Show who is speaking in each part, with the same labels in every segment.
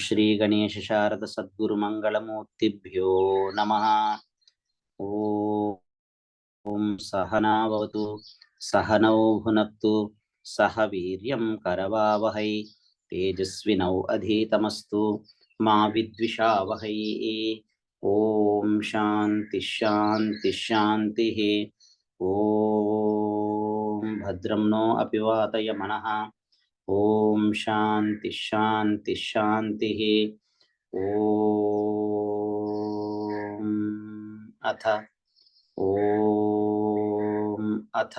Speaker 1: ಶ್ರೀ ಗಣೇಶ ಶಾರದ ಸದ್ಗುರು ಮಂಗಳಮೂರ್ತಿಭ್ಯೋ ನಮಃ ಓಂ ಸಹನಾವತು ಸಹನೌ ಭುನಕ್ತು ಸಹ ವೀರ್ಯಂ ಕರವಾವಹೈ ತೇಜಸ್ವಿನೌ ಅಧೀತಮಸ್ತು ಮಾ ವಿದ್ವಿಷಾವಹೈ ಓಂ ಶಾಂತಿ ಶಾಂತಿ ಶಾಂತಿ ಓಂ ಭದ್ರಂ ನೋ ಅಪಿವಾತಯ ಮನಃ ॐ शान्तिः शान्तिः शान्तिः ॐ अथ। ॐ अथ।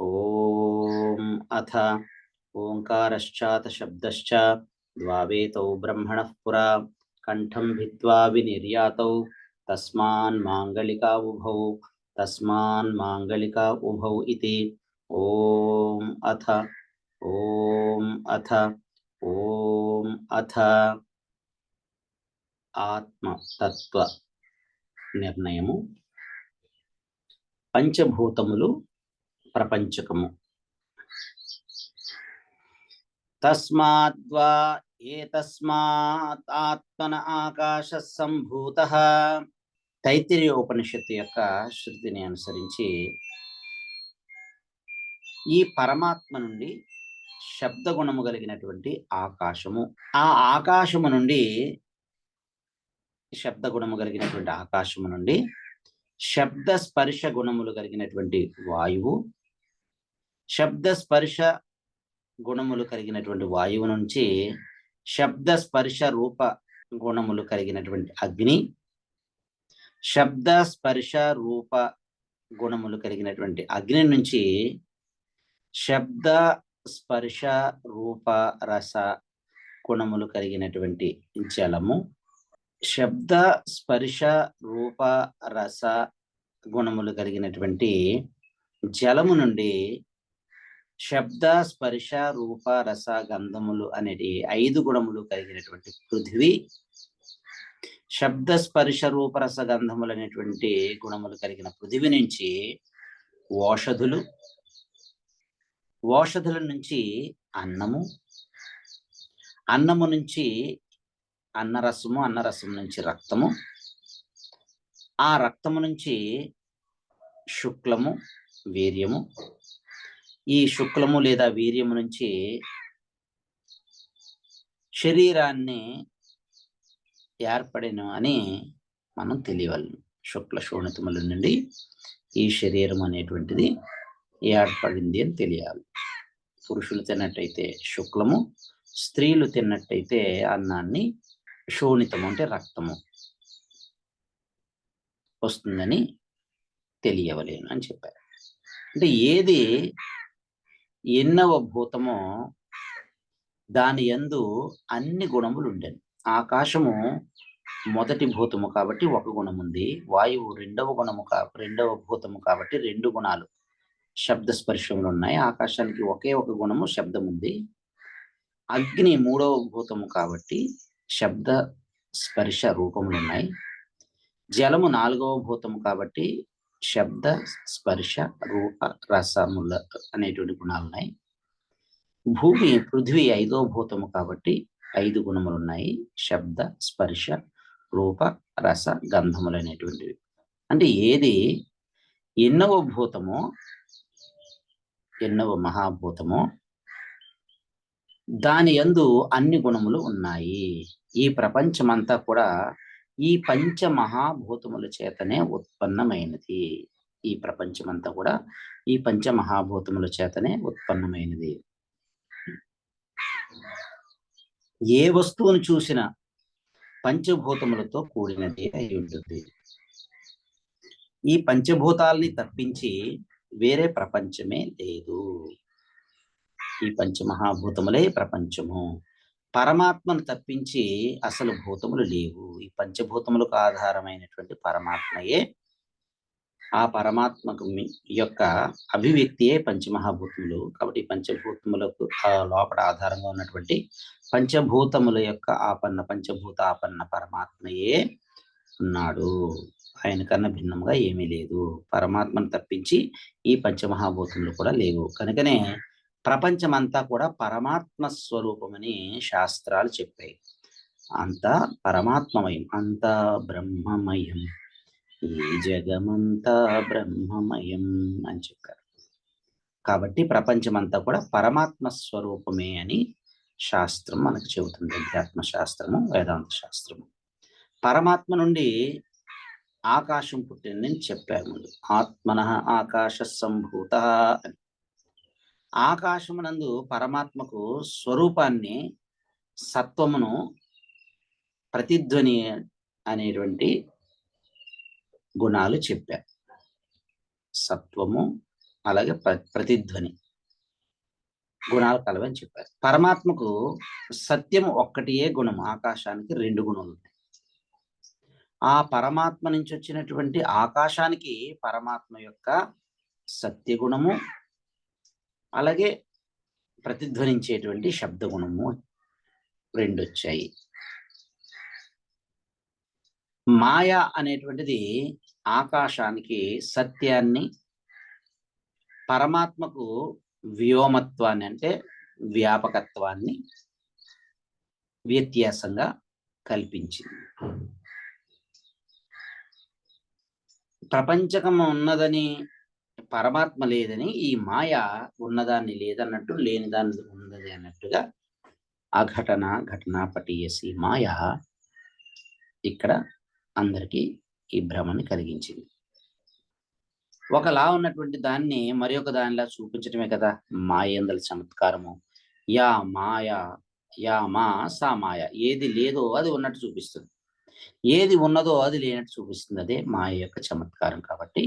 Speaker 1: ॐ अथ। ओङ्कारश्चात शब्दश्च द्वावेतौ ब्रह्मणः पुरा। कण्ठं भित्त्वा विनिर्यातौ। तस्मान् माङ्गलिका उभौ। तस्मान् माङ्गलिका उभौ अथ। ॐ अथ ॐ अथ ఆత్మతత్వ నిర్ణయము పంచభూతములు ప్రపంచకము తస్మాద్వా ఏతస్మాత్ ఆత్మన ఆకాశ సంభూత తైత్తిరీయ ఉపనిషత్తు యొక్క శృతిని అనుసరించి ఈ పరమాత్మ నుండి శబ్ద గుణము కలిగినటువంటి ఆకాశము. ఆ ఆకాశము నుండి శబ్ద గుణము కలిగినటువంటి ఆకాశము నుండి శబ్ద స్పర్శ గుణములు కలిగినటువంటి వాయువు శబ్ద స్పర్శ గుణములు కలిగినటువంటి వాయువు నుంచి శబ్ద స్పర్శ రూప గుణములు కలిగినటువంటి అగ్ని శబ్ద స్పర్శ రూప గుణములు కలిగినటువంటి అగ్ని నుంచి శబ్ద స్పర్శ రూప రస గుణములు కలిగినటువంటి జలము. శబ్ద స్పర్శ రూప రస గుణములు కలిగినటువంటి జలము నుండి శబ్ద స్పర్శ రూప రస గంధములు అనేటి ఐదు గుణములు కలిగినటువంటి పృథివీ. శబ్ద స్పర్శ రూప రస గంధములు అనేటువంటి గుణములు కలిగిన పృథివి నుంచి ఓషధులు ఓషధుల నుంచి అన్నము అన్నము నుంచి అన్నరసము అన్నరసము నుంచి రక్తము ఆ రక్తము నుంచి శుక్లము వీర్యము. ఈ శుక్లము లేదా వీర్యము నుంచి శరీరాన్ని ఏర్పడిన అని మనం తెలియవాలి శుక్ల శోణితముల నుండి ఈ శరీరం అనేటువంటిది ఏర్పడింది అని తెలియాలి. పురుషులు తిన్నట్టయితే శుక్లము స్త్రీలు తిన్నట్టయితే అన్నాన్ని శోణితము అంటే రక్తము వస్తుందని తెలియవలేను అని చెప్పారు. అంటే ఏది ఎన్నవ భూతమో దాని యందు అన్ని గుణములు ఉండేవి ఆకాశము మొదటి భూతము కాబట్టి ఒక గుణం ఉంది వాయువు రెండవ గుణము కా రెండవ భూతము కాబట్టి రెండు గుణాలు. శబ్ద స్పర్శములు ఉన్నాయి ఆకాశానికి ఒకే ఒక గుణము శబ్దం ఉంది అగ్ని మూడవ భూతము కాబట్టి శబ్ద స్పర్శ రూపములు ఉన్నాయి జలము నాలుగవ భూతము కాబట్టి శబ్ద స్పర్శ రూప రసముల అనేటువంటి గుణాలు ఉన్నాయి భూమి పృథ్వీ ఐదవ భూతము కాబట్టి ఐదు గుణములు ఉన్నాయి శబ్ద స్పర్శ రూప రస గంధములు అనేటువంటివి. అంటే ఏది ఎన్నవ భూతమో ఎన్నవ మహాభూతము దాని యందు అన్ని గుణములు ఉన్నాయి. ఈ ప్రపంచమంతా కూడా ఈ పంచ మహాభూతముల చేతనే ఉత్పన్నమైనది. ఈ ప్రపంచమంతా కూడా ఈ పంచ మహాభూతముల చేతనే ఉత్పన్నమైనది. ఏ వస్తువును చూసినా పంచభూతములతో కూడినది అయి ఉంటుంది. ఈ పంచభూతాల్ని తప్పించి వేరే ప్రపంచమే లేదు. ఈ పంచమహాభూతములే ప్రపంచము. పరమాత్మను తప్పించి అసలు భూతములు లేవు. ఈ పంచభూతములకు ఆధారమైనటువంటి పరమాత్మయే. ఆ పరమాత్మకు యొక్క అభివ్యక్తియే పంచమహాభూతములు. కాబట్టి పంచభూతములకు లోపల ఆధారంగా ఉన్నటువంటి పంచభూతముల యొక్క ఆపన్న పంచభూత ఆపన్న పరమాత్మయే. ఉన్నాడు ఆయన కన్నా భిన్నంగా ఏమీ లేదు. పరమాత్మను తప్పించి ఈ పంచమహాభూతములు కూడా లేవు. కనుకనే ప్రపంచమంతా కూడా పరమాత్మ స్వరూపమని శాస్త్రాలు చెప్పాయి. అంతా పరమాత్మమయం అంతా బ్రహ్మమయం. ఈ జగమంతా బ్రహ్మమయం అని చెప్పారు. కాబట్టి ప్రపంచమంతా కూడా పరమాత్మ స్వరూపమే అని శాస్త్రం మనకు చెబుతుంది. అధ్యాత్మ శాస్త్రము వేదాంత శాస్త్రము పరమాత్మ నుండి ఆకాశం పుట్టిందని చెప్పారు ముందు ఆత్మన ఆకాశ సంభూత అని. ఆకాశమునందు పరమాత్మకు స్వరూపాన్ని సత్వమును ప్రతిధ్వని అనేటువంటి గుణాలు చెప్పారు సత్వము అలాగే ప్రతిధ్వని గుణాలు కలవని చెప్పారు. పరమాత్మకు సత్యం ఒక్కటియే గుణం ఆకాశానికి రెండు గుణాలు ఉన్నాయి ఆ పరమాత్మ నుంచి వచ్చినటువంటి ఆకాశానికి పరమాత్మ యొక్క సత్యగుణము అలాగే ప్రతిధ్వనించేటువంటి శబ్దగుణము రెండు వచ్చాయి మాయ అనేటువంటిది ఆకాశానికి సత్యాన్ని పరమాత్మకు వ్యోమత్వాన్ని అంటే వ్యాపకత్వాన్ని వ్యత్యాసంగా కల్పించింది. ప్రపంచకం ఉన్నదని పరమాత్మ లేదని ఈ మాయ ఉన్నదాన్ని లేదన్నట్టు లేని దాన్ని ఉన్నది అన్నట్టుగా ఆ ఘటన పటీయసి మాయ ఇక్కడ అందరికీ ఈ భ్రమని కలిగించింది. ఒకలా ఉన్నటువంటి దాన్ని మరి ఒక దానిలా చూపించడమే కదా మాయందల చమత్కారము. యా మాయ యా మా సా మాయ ఏది లేదో అది ఉన్నట్టు చూపిస్తుంది. ఏది ఉన్నదో అది లేనట్టు చూపిస్తుంది. అదే మాయ యొక్క చమత్కారం కాబట్టి.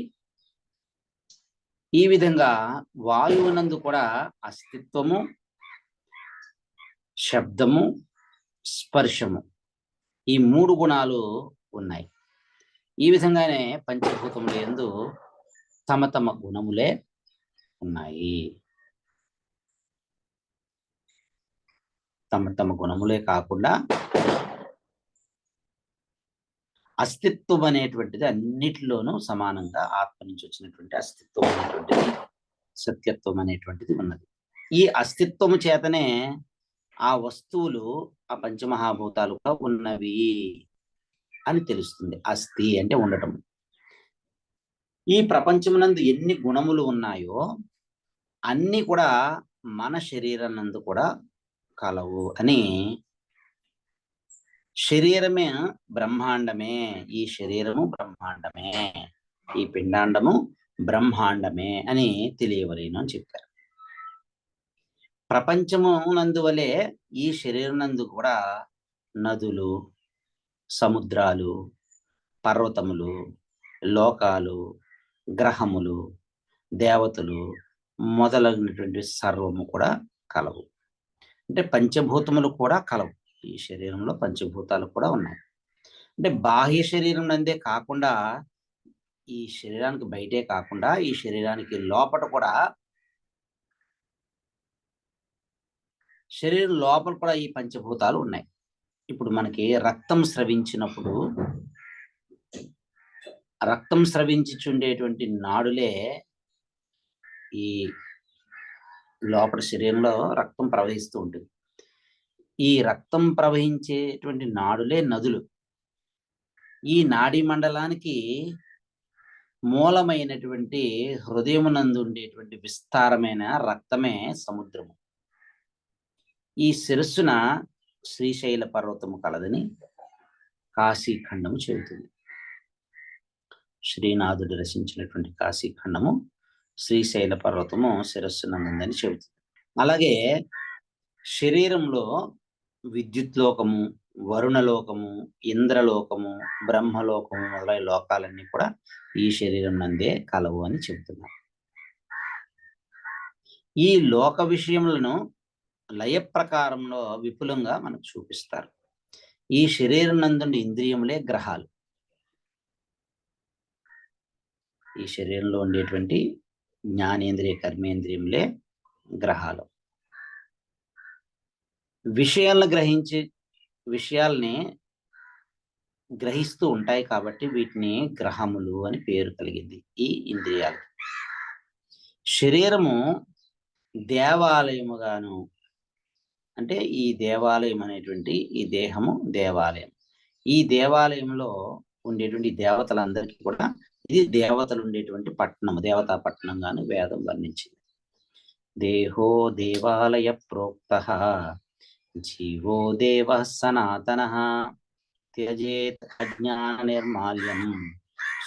Speaker 1: ఈ విధంగా వాయువునందు కూడా అస్తిత్వము శబ్దము స్పర్శము ఈ మూడు గుణాలు ఉన్నాయి. ఈ విధంగానే పంచభూతముల ఎందు తమ తమ గుణములే ఉన్నాయి. తమ తమ గుణములే కాకుండా అస్తిత్వం అనేటువంటిది అన్నిటిలోనూ సమానంగా ఆత్మ నుంచి వచ్చినటువంటి అస్తిత్వం అనేటువంటిది సత్యత్వం అనేటువంటిది ఉన్నది. ఈ అస్తిత్వము చేతనే ఆ వస్తువులు ఆ పంచమహాభూతాలుగా ఉన్నవి అని తెలుస్తుంది. అస్థి అంటే ఉండటం. ఈ ప్రపంచమునందు ఎన్ని గుణములు ఉన్నాయో అన్ని కూడా మన శరీరం నందు కూడా కలవు అని శరీరమే బ్రహ్మాండమే. ఈ శరీరము బ్రహ్మాండమే. ఈ పిండాండము బ్రహ్మాండమే అని తెలియవలేను అని చెప్పారు. ప్రపంచము నందువలే ఈ శరీరం నందు కూడా నదులు సముద్రాలు పర్వతములు లోకాలు గ్రహములు దేవతలు మొదలైనటువంటి సర్వము కూడా కలవు. అంటే పంచభూతములు కూడా కలవు. ఈ శరీరంలో పంచభూతాలు కూడా ఉన్నాయి. అంటే బాహ్య శరీరం నందే కాకుండా ఈ శరీరానికి బయటే కాకుండా ఈ శరీరానికి లోపల కూడా శరీరం లోపల కూడా ఈ పంచభూతాలు ఉన్నాయి. ఇప్పుడు మనకి రక్తం స్రవించినప్పుడు రక్తం స్రవించుచుండేటువంటి నాడులే ఈ లోపల శరీరంలో రక్తం ప్రవహిస్తూ ఉంటుంది. ఈ రక్తం ప్రవహించేటువంటి నాడులే నదులు. ఈ నాడీ మండలానికి మూలమైనటువంటి హృదయమునందు ఉండేటువంటి విస్తారమైన రక్తమే సముద్రము. ఈ శిరస్సున శ్రీశైల పర్వతము కలదని కాశీఖండము చెబుతుంది. శ్రీనాథుడు రచించినటువంటి కాశీఖండము శ్రీశైల పర్వతము శిరస్సునందని చెబుతుంది. అలాగే శరీరంలో విద్యుత్ లోకము వరుణలోకము ఇంద్రలోకము బ్రహ్మలోకము మొదలైన లోకాలన్నీ కూడా ఈ శరీరం నందే కలవు అని చెబుతున్నారు. ఈ లోక విషయములను లయ ప్రకారంలో విపులంగా మనకు చూపిస్తారు. ఈ శరీరం నందుండి ఇంద్రియములే గ్రహాలు. ఈ శరీరంలో ఉండేటువంటి జ్ఞానేంద్రియ కర్మేంద్రియములే గ్రహాలు. విషయాలను గ్రహించి విషయాల్ని గ్రహిస్తూ ఉంటాయి కాబట్టి వీటిని గ్రహములు అని పేరు కలిగింది ఈ ఇంద్రియాలు. శరీరము దేవాలయముగాను అంటే ఈ దేవాలయం అనేటువంటి ఈ దేహము దేవాలయం. ఈ దేవాలయంలో ఉండేటువంటి దేవతలందరికీ కూడా ఇది దేవతలు ఉండేటువంటి పట్టణము దేవతా పట్టణంగాను వేదం వర్ణించింది. దేహో దేవాలయ ప్రోక్త జీవో దేవ సనాతన త్యజేత్ అజ్ఞాన నిర్మాల్యం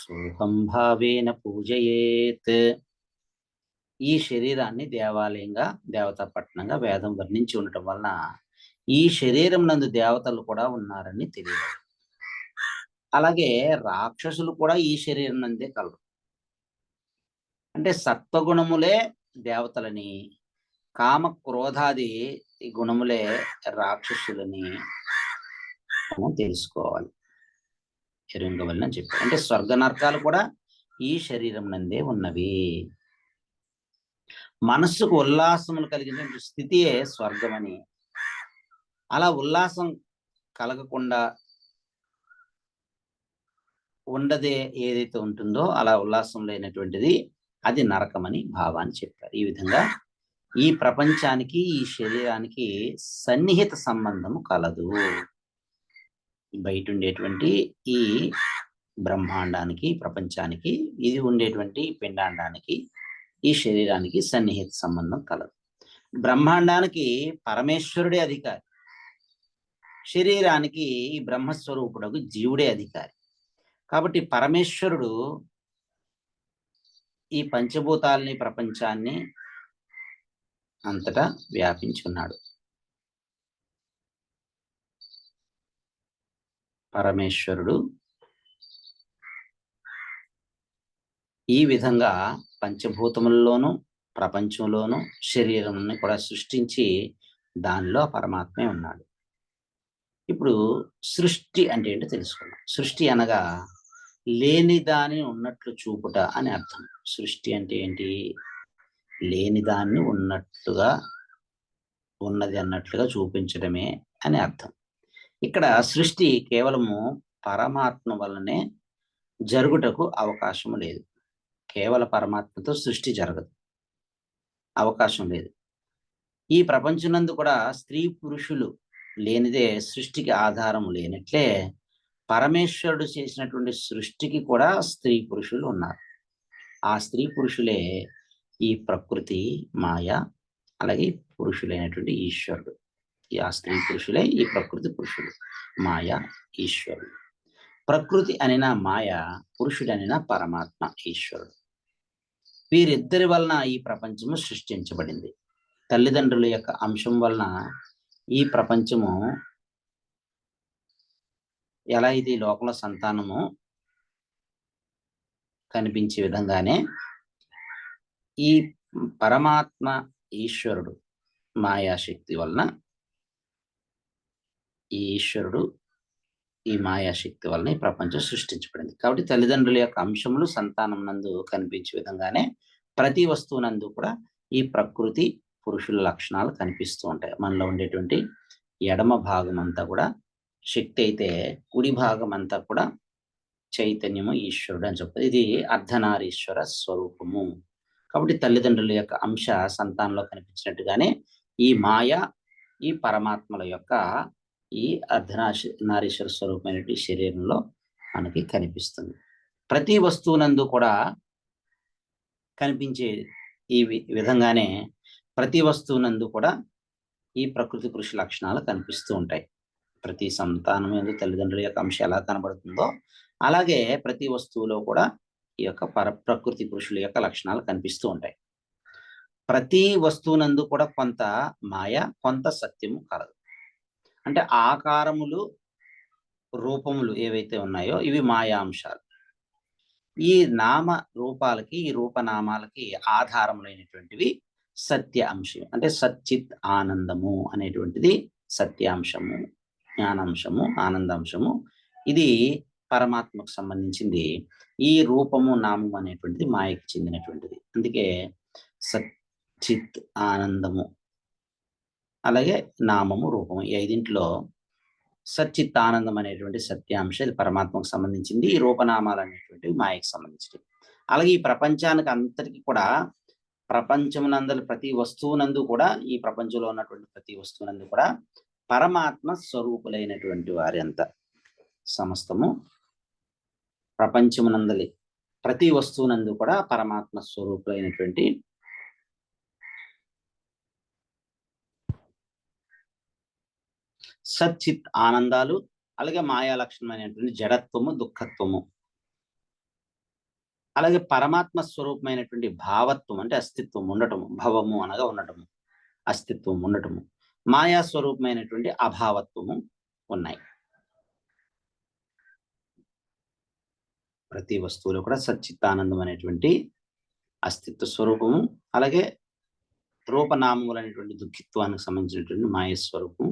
Speaker 1: సోహం భావేన పూజయేత్. ఈ శరీరాన్ని దేవాలయంగా దేవతా పట్టణంగా వేదం వర్ణించి ఉండటం వలన ఈ శరీరం నందు దేవతలు కూడా ఉన్నారని తెలియదు. అలాగే రాక్షసులు కూడా ఈ శరీరం నందే కలరు. అంటే సత్వగుణములే దేవతలని కామ క్రోధాది ఈ గుణములే రాక్షసులని మనం తెలుసుకోవాలి. ఎరుంగవల్లని చెప్పారు. అంటే స్వర్గ నరకాలు కూడా ఈ శరీరం నందే ఉన్నవి. మనస్సుకు ఉల్లాసములు కలిగిన స్థితియే స్వర్గమని. అలా ఉల్లాసం కలగకుండా ఉండదే ఏదైతే ఉంటుందో అలా ఉల్లాసం లేనటువంటిది అది నరకమని భావాన్ని చెప్పారు. ఈ విధంగా ఈ ప్రపంచానికి ఈ శరీరానికి సన్నిహిత సంబంధము కలదు. బయట ఉండేటువంటి ఈ బ్రహ్మాండానికి ప్రపంచానికి ఇది ఉండేటువంటి పిండాండానికి ఈ శరీరానికి సన్నిహిత సంబంధం కలదు. బ్రహ్మాండానికి పరమేశ్వరుడే అధికారి. శరీరానికి ఈ బ్రహ్మస్వరూపుడకు జీవుడే అధికారి. కాబట్టి పరమేశ్వరుడు ఈ పంచభూతాలని ప్రపంచాన్ని అంతటా వ్యాపించుకున్నాడు. పరమేశ్వరుడు ఈ విధంగా పంచభూతముల్లోనూ ప్రపంచంలోనూ శరీరంని కూడా సృష్టించి దానిలో పరమాత్మే ఉన్నాడు. ఇప్పుడు సృష్టి అంటే ఏంటో తెలుసుకుందాం. సృష్టి అనగా లేని దానిని ఉన్నట్లు చూపుట అని అర్థం. సృష్టి అంటే ఏంటి? లేని దాన్ని ఉన్నట్లుగా ఉన్నది అన్నట్లుగా చూపించడమే అని అర్థం. ఇక్కడ సృష్టి కేవలము పరమాత్మ వల్లనే జరుగుటకు అవకాశం లేదు. కేవల పరమాత్మతో సృష్టి జరగదు. అవకాశం లేదు. ఈ ప్రపంచనందు కూడా స్త్రీ పురుషులు లేనిదే సృష్టికి ఆధారం లేనట్లే పరమేశ్వరుడు చేసినటువంటి సృష్టికి కూడా స్త్రీ పురుషులు ఉన్నారు. ఆ స్త్రీ పురుషులే ఈ ప్రకృతి మాయ అలాగే పురుషులైనటువంటి ఈశ్వరుడు. ఈ ఆ స్త్రీ పురుషులే ఈ ప్రకృతి పురుషుడు మాయ ఈశ్వరుడు. ప్రకృతి అనిన మాయ పురుషుడనిన పరమాత్మ ఈశ్వరుడు. వీరిద్దరి వలన ఈ ప్రపంచము సృష్టించబడింది. తల్లిదండ్రుల యొక్క అంశం వలన ఈ ప్రపంచము ఎలా ఇది లోకల సంతానము కనిపించే విధంగానే ఈ పరమాత్మ ఈశ్వరుడు మాయాశక్తి వలన ఈ ఈశ్వరుడు ఈ మాయాశక్తి వలన ఈ ప్రపంచం సృష్టించబడింది. కాబట్టి తల్లిదండ్రుల యొక్క అంశములు సంతానం నందు కనిపించే విధంగానే ప్రతి వస్తువు నందు కూడా ఈ ప్రకృతి పురుషుల లక్షణాలు కనిపిస్తూ ఉంటాయి. మనలో ఉండేటువంటి ఎడమ భాగం అంతా కూడా శక్తి అయితే కుడి భాగం అంతా కూడా చైతన్యము ఈశ్వరుడు అని చెప్పదు ఇది అర్ధనారీశ్వర స్వరూపము. కాబట్టి తల్లిదండ్రుల యొక్క అంశ సంతానంలో కనిపించినట్టుగానే ఈ మాయ ఈ పరమాత్మల యొక్క ఈ అర్ధనాశ నారీశ్వర స్వరూపమైనటువంటి శరీరంలో మనకి కనిపిస్తుంది. ప్రతి వస్తువునందు కూడా కనిపించే ఈ విధంగానే ప్రతి వస్తువునందు కూడా ఈ ప్రకృతి పురుష లక్షణాలు కనిపిస్తూ ఉంటాయి. ప్రతి సంతానం ఎందు తల్లిదండ్రుల యొక్క అంశం ఎలా కనబడుతుందో అలాగే ప్రతి వస్తువులో కూడా ఈ యొక్క పర ప్రకృతి పురుషుల యొక్క లక్షణాలు కనిపిస్తూ ఉంటాయి. ప్రతి వస్తువునందు కూడా కొంత మాయ కొంత సత్యము కలదు. అంటే ఆకారములు రూపములు ఏవైతే ఉన్నాయో ఇవి మాయా అంశాలు ఈ నామ రూపాలకి ఈ రూపనామాలకి ఆధారములైనటువంటివి సత్య అంశం. అంటే సచ్చిత్ ఆనందము అనేటువంటిది సత్యాంశము జ్ఞానాంశము ఆనందాంశము. ఇది పరమాత్మకు సంబంధించింది ఈ రూపము నామం అనేటువంటిది మాయకి చెందినటువంటిది. అందుకే సచిత్ ఆనందము అలాగే నామము రూపము ఈ ఐదింట్లో సచిత్ ఆనందం అనేటువంటి సత్యాంశ ఇది పరమాత్మకు సంబంధించింది. ఈ రూపనామాలు అనేటువంటివి మాయకు సంబంధించినవి. అలాగే ఈ ప్రపంచానికి అంతటికీ కూడా ప్రపంచమునందరి ప్రతి వస్తువునందు కూడా ఈ ప్రపంచంలో ఉన్నటువంటి ప్రతి వస్తువునందు కూడా పరమాత్మ స్వరూపులైనటువంటి వారి అంత సమస్తము ప్రపంచమునందలి. ప్రతి వస్తువునందు కూడా పరమాత్మ స్వరూపులైనటువంటి సచ్చిత్ ఆనందాలు అలాగే మాయా లక్షణమైనటువంటి జడత్వము దుఃఖత్వము. అలాగే పరమాత్మ స్వరూపమైనటువంటి భావత్వం అంటే అస్తిత్వం ఉండటము భవము అనగా ఉండటము అస్తిత్వం ఉండటము. మాయా స్వరూపమైనటువంటి అభావత్వము ఉన్నాయి. ప్రతి వస్తువులో కూడా సచ్చిత్తానందం అనేటువంటి అస్తిత్వ స్వరూపము అలాగే రూపనామములు అనేటువంటి దుఃఖిత్వానికి సంబంధించినటువంటి మాయస్వరూపము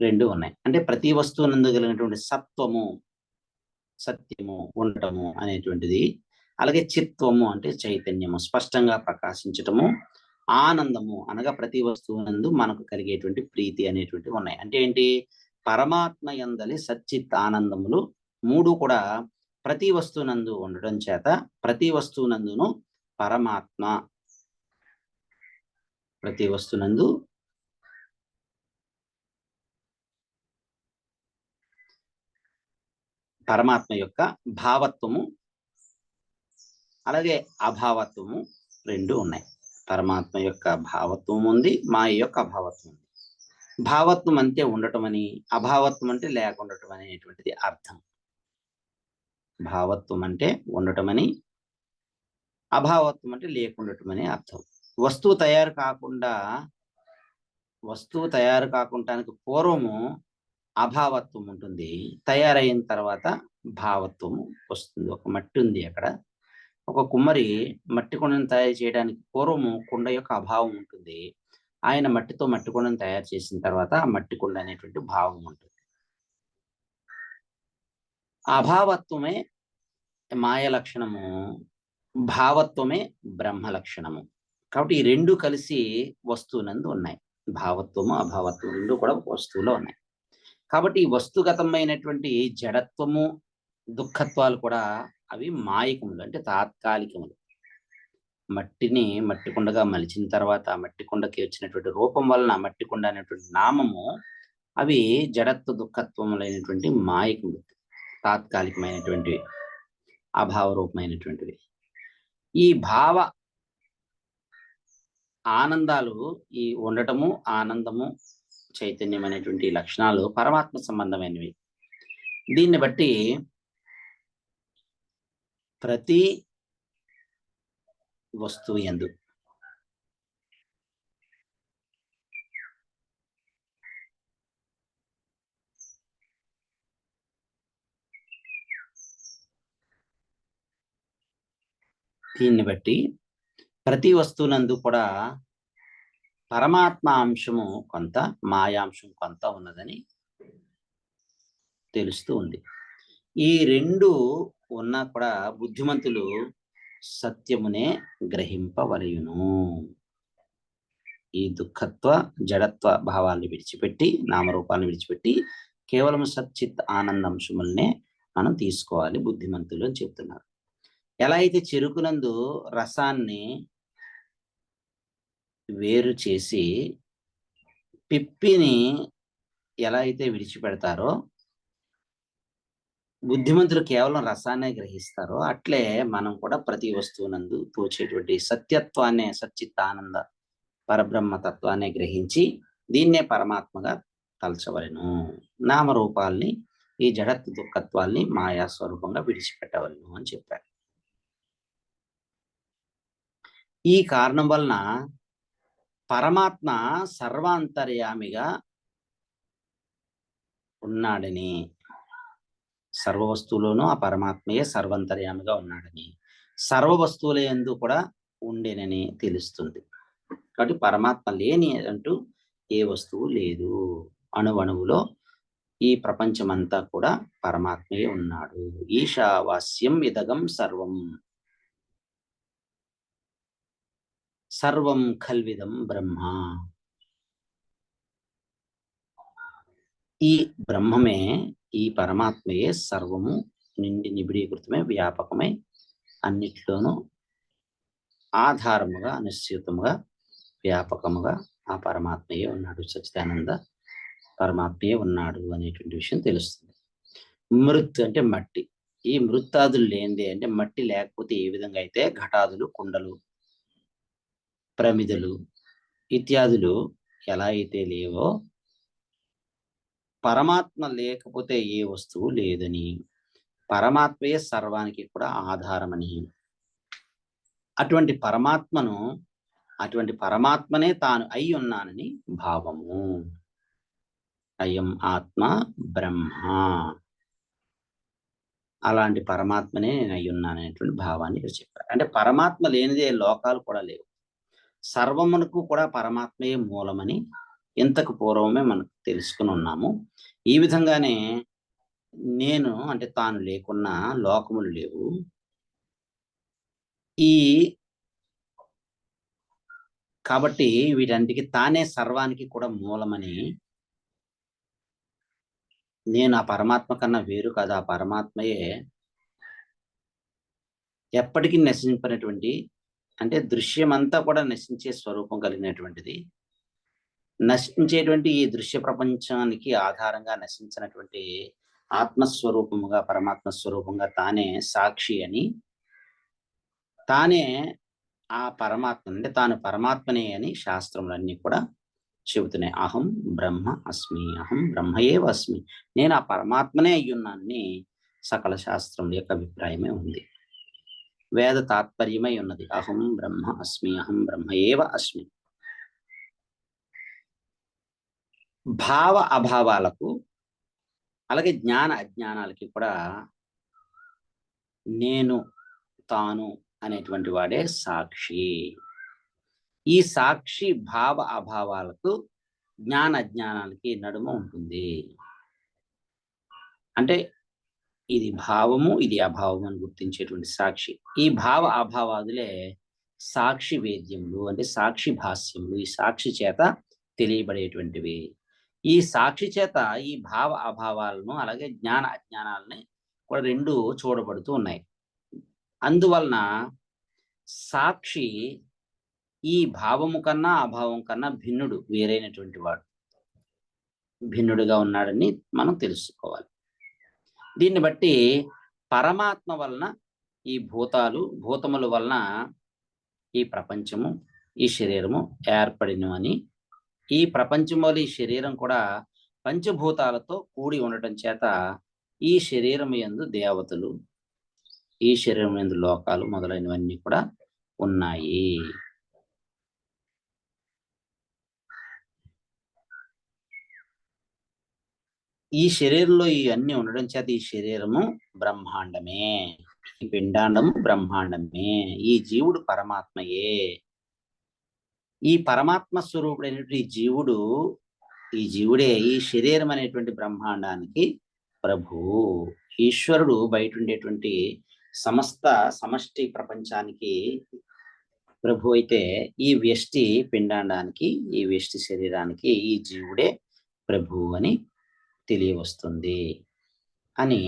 Speaker 1: రెండు ఉన్నాయి. అంటే ప్రతి వస్తువు కలిగినటువంటి సత్వము సత్యము ఉండటము అనేటువంటిది అలాగే చిత్వము అంటే చైతన్యము స్పష్టంగా ప్రకాశించటము ఆనందము అనగా ప్రతి వస్తువునందు మనకు కలిగేటువంటి ప్రీతి అనేటువంటివి ఉన్నాయి. అంటే ఏంటి? పరమాత్మ ఎందలి సచ్చిత్ ఆనందములు మూడు కూడా ప్రతి వస్తువునందు ఉండడం చేత ప్రతి వస్తువునందును పరమాత్మ. ప్రతి వస్తునందు పరమాత్మ యొక్క భావత్వము అలాగే అభావత్వము రెండు ఉన్నాయి. పరమాత్మ యొక్క భావత్వం ఉంది మాయ యొక్క అభావత్వం ఉంది భావత్వం అంతే ఉండటం అని అభావత్వం అంటే లేకుండటం అనేటువంటిది అర్థం. భావత్వం అంటే ఉండటం అని అభావత్వం అంటే లేకుండటం అని అర్థం. వస్తువు తయారు కాకుండా వస్తువు తయారు కాకుండానికి పూర్వము అభావత్వం ఉంటుంది. తయారైన తర్వాత భావత్వం వస్తుంది. ఒక మట్టి ఉంది అక్కడ. ఒక కుమ్మరి మట్టి కొండను తయారు చేయడానికి పూర్వము కుండ యొక్క అభావం ఉంటుంది. ఆయన మట్టితో మట్టి కొండను తయారు చేసిన తర్వాత ఆ మట్టి కుండ అనేటువంటి భావం ఉంటుంది. అభావత్వమే మాయ లక్షణము భావత్వమే బ్రహ్మ లక్షణము కాబట్టి ఈ రెండు కలిసి వస్తువునందు ఉన్నాయి. భావత్వము అభావత్వం రెండు కూడా వస్తువులో ఉన్నాయి. కాబట్టి ఈ వస్తుగతమైనటువంటి జడత్వము దుఃఖత్వాలు కూడా అవి మాయకములు అంటే తాత్కాలికములు. మట్టిని మట్టి కుండగా మలిచిన తర్వాత ఆ మట్టి కుండకి వచ్చినటువంటి రూపం వలన మట్టి కుండ అనేటువంటి నామము అవి జడత్వ దుఃఖత్వములైనటువంటి మాయకములు. తాత్కాలికమైనటువంటివి అభావరూపమైనటువంటివి ఈ భావ ఆనందాలు ఈ ఉండటము ఆనందము చైతన్యం అనేటువంటి లక్షణాలు పరమాత్మ సంబంధమైనవి. దీన్ని బట్టి ప్రతి వస్తువు ఎందు దీన్ని బట్టి ప్రతి వస్తువునందు కూడా పరమాత్మ అంశము కొంత మాయాంశం కొంత ఉన్నదని తెలుస్తూ ఉంది. ఈ రెండు ఉన్నా కూడా బుద్ధిమంతులు సత్యమునే గ్రహింపవలయును. ఈ దుఃఖత్వ జడత్వ భావాల్ని విడిచిపెట్టి నామరూపాలను విడిచిపెట్టి కేవలం సచ్చిత్ ఆనందంశములనే మనం తీసుకోవాలి బుద్ధిమంతులు అని చెప్తున్నారు. ఎలా అయితే చెరుకునందు రసాన్ని వేరు చేసి పిప్పిని ఎలా అయితే విడిచిపెడతారో బుద్ధిమంతులు కేవలం రసాన్నే గ్రహిస్తారో అట్లే మనం కూడా ప్రతి వస్తువునందు తోచేటువంటి సత్యత్వాన్ని సచ్చిత్ ఆనంద పరబ్రహ్మ తత్వాన్ని గ్రహించి దీన్నే పరమాత్మగా తలచవలను. నామరూపాల్ని ఈ జడత్ దుఃఖత్వాల్ని మాయా స్వరూపంగా విడిచిపెట్టవలను అని చెప్పారు. ఈ కారణం వలన పరమాత్మ సర్వాంతర్యామిగా ఉన్నాడని. సర్వ వస్తువులోనూ ఆ పరమాత్మయే సర్వంతర్యామిగా ఉన్నాడని. సర్వ వస్తువుల ఎందు కూడా ఉండేనని తెలుస్తుంది. కాబట్టి పరమాత్మ లేని అంటూ ఏ వస్తువు లేదు. అణువణువులో ఈ ప్రపంచమంతా కూడా పరమాత్మయే ఉన్నాడు. ఈశావాస్యం ఇదగం సర్వం. సర్వం కల్విదం బ్రహ్మ. ఈ బ్రహ్మమే ఈ పరమాత్మయే సర్వము నిండి నిబిడీకృతమే వ్యాపకమై అన్నిట్లోనూ ఆధారముగా నిశ్చితముగా వ్యాపకముగా ఆ పరమాత్మయే ఉన్నాడు. సచిదానంద పరమాత్మయే ఉన్నాడు అనేటువంటి విషయం తెలుస్తుంది. మృత్ అంటే మట్టి. ఈ మృత్తాదులు లేనిదే అంటే మట్టి లేకపోతే ఏ విధంగా అయితే ఘటాదులు కుండలు ప్రమిదలు ఇత్యాదులు ఎలా అయితే లేవో పరమాత్మ లేకపోతే ఏ వస్తువు లేదని. పరమాత్మయే సర్వానికి కూడా ఆధారమని. అటువంటి పరమాత్మను అటువంటి పరమాత్మనే తాను అయి ఉన్నానని భావము. అయం ఆత్మ బ్రహ్మ. అలాంటి పరమాత్మనే నేను అయి ఉన్నాననేటువంటి భావాన్ని ఇక్కడ చెప్పారు. అంటే పరమాత్మ లేనిదే లోకాలు కూడా లేవు. సర్వమునకు కూడా పరమాత్మయే మూలమని ఇంతకు పూర్వమే మనకు తెలుసుకుని ఉన్నాము. ఈ విధంగానే నేను అంటే తాను లేకున్నా లోకములు లేవు. ఈ కాబట్టి వీటన్నిటికి తానే సర్వానికి కూడా మూలమని నేను ఆ పరమాత్మ కన్నా వేరు కాదు. ఆ పరమాత్మయే ఎప్పటికీ నశింపనటువంటి అంటే దృశ్యమంతా కూడా నశించే స్వరూపం కలిగినటువంటిది. నశించేటువంటి ఈ దృశ్య ప్రపంచానికి ఆధారంగా నశించినటువంటి ఆత్మస్వరూపముగా పరమాత్మ స్వరూపంగా తానే సాక్షి అని తానే ఆ పరమాత్మ అంటే తాను పరమాత్మనే అని శాస్త్రములన్నీ కూడా చెబుతున్నాయి. అహం బ్రహ్మ అస్మి అహం బ్రహ్మయేవ అస్మి. నేను ఆ పరమాత్మనే అయ్యున్నానని సకల శాస్త్రం యొక్క అభిప్రాయమే ఉంది. వేద తాత్పర్యమై ఉన్నది. అహం బ్రహ్మ అస్మి అహం బ్రహ్మయేవ అస్మి. భావ అభావాలకు అలాగే జ్ఞాన అజ్ఞానాలకి కూడా నేను తాను అనేటువంటి వాడే సాక్షి. ఈ సాక్షి భావ అభావాలకు జ్ఞాన అజ్ఞానాలకి నడుమ ఉంటుంది. అంటే ఇది భావము ఇది అభావము అని గుర్తించేటువంటి సాక్షి. ఈ భావ అభావాదులే సాక్షి వేద్యములు అంటే సాక్షి భాష్యములు ఈ సాక్షి చేత తెలియబడేటువంటివి. ఈ సాక్షి చేత ఈ భావ అభావాలను అలాగే జ్ఞాన అజ్ఞానాలని కూడా రెండు చూడబడుతూ ఉన్నాయి. అందువలన సాక్షి ఈ భావము కన్నా అభావం కన్నా భిన్నుడు వేరైనటువంటి వాడు. భిన్నుడుగా ఉన్నాడని మనం తెలుసుకోవాలి. దీన్ని బట్టి పరమాత్మ వలన ఈ భూతాలు భూతముల వలన ఈ ప్రపంచము ఈ శరీరము ఏర్పడిను అని. ఈ ప్రపంచంలో ఈ శరీరం కూడా పంచభూతాలతో కూడి ఉండటం చేత ఈ శరీరం ఎందు దేవతలు ఈ శరీరం ఎందు లోకాలు మొదలైనవన్నీ కూడా ఉన్నాయి. ఈ శరీరంలో ఇవన్నీ ఉండడం చేత ఈ శరీరము బ్రహ్మాండమే ఈ పిండాండము బ్రహ్మాండమే. ఈ జీవుడు పరమాత్మయే. ఈ పరమాత్మ స్వరూపుడైనటువంటి ఈ జీవుడు ఈ జీవుడే ఈ శరీరం అనేటువంటి బ్రహ్మాండానికి ప్రభు. ఈశ్వరుడు బయట ఉండేటువంటి సమస్త సమష్టి ప్రపంచానికి ప్రభు అయితే ఈ వ్యష్టి పిండాండానికి ఈ వ్యష్టి శరీరానికి ఈ జీవుడే ప్రభు అని తెలియవస్తుంది అని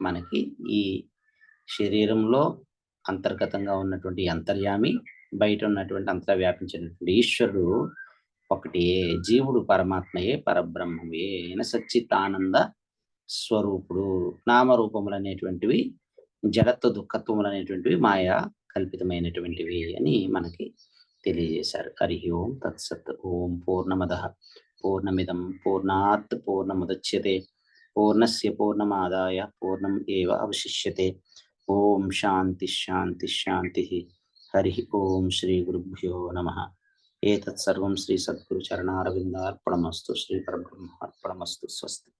Speaker 1: మనకి ఈ శరీరంలో అంతర్గతంగా ఉన్నటువంటి అంతర్యామి బయట ఉన్నటువంటి అంతటా వ్యాపించినటువంటి ఈశ్వరుడు ఒకటి. జీవుడు పరమాత్మయే పరబ్రహ్మమే అయిన సచ్చితానంద స్వరూపుడు. నామరూపములు అనేటువంటివి జడత్వ దుఃఖత్వములు అనేటువంటివి మాయా కల్పితమైనటువంటివి అని మనకి తెలియజేశారు. హరి ఓం తత్సత్. ఓం పూర్ణమద. పూర్ణమిదం పూర్ణాత్ పూర్ణముద్యతే పూర్ణస్య పూర్ణమాదాయ పూర్ణం ఏవ అవశిష్యతే ఓం శాంతి శాంతి శాంతి హరి ఓం శ్రీ గురుభ్యో నమ ఏతత్సర్వం శ్రీ సద్గురు చరణారవిందార్పణమస్తు శ్రీ పరబ్రహ్మార్పణమస్తు స్వస్తి